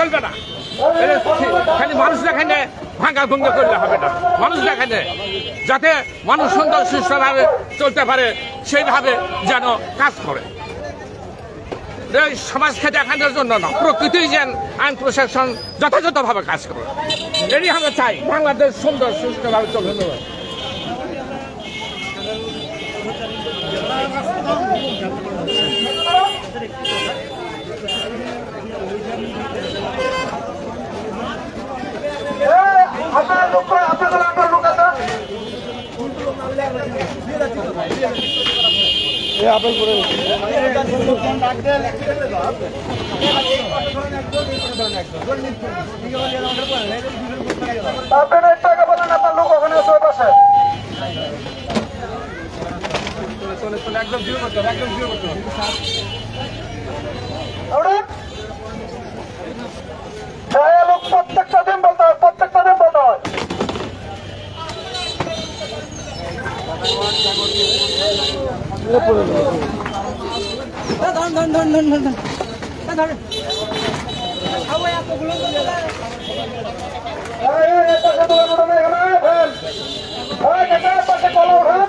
চলবে না। খালি মানুষ দেখানে ভাঙ্গা ভঙ্গা করলে হবে না। মানুষ দেখানে যাতে মানুষ সুন্দর, সুস্থভাবে চলতে পারে, সেইভাবে যেন কাজ করে। এই সমাজকে দেখানোর জন্য না প্রকৃতি যেন আইন প্রশাসন যথাযথভাবে কাজ করে। এটি আমরা চাই বাংলাদেশ সুন্দর, সুস্থভাবে চলবে আপনার লোক আপনাদের আপনার লোক আছে? আপনার টাকা বলেন আপনার লোক ওখানে আছে ওই পাশে। ওঠেন। হ্যাঁ, এই, এই, এই পাশে দোকান উঠান, এখানে ওঠেন। এই, কাকা, পাশে কলা উঠান।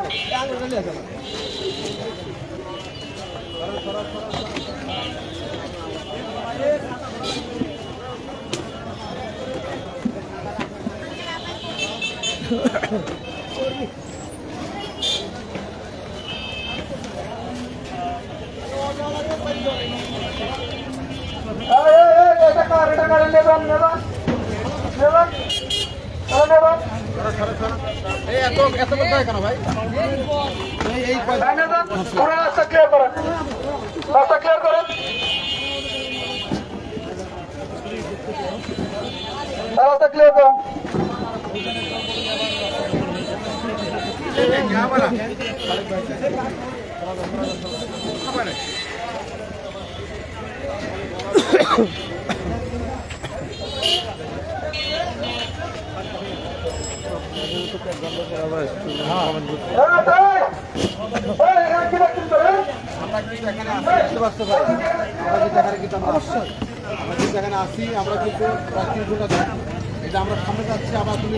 এই, এই, এই, কার, নেবেন, নেবেন। নেবেন। নেবেন। পুরো রাস্তা clear করেন। রাস্তা clear করেন। রাস্তা clear করেন। এই, এই, আমরা কিন্তু এটা আমরা সামনে যাচ্ছি আবার তুমি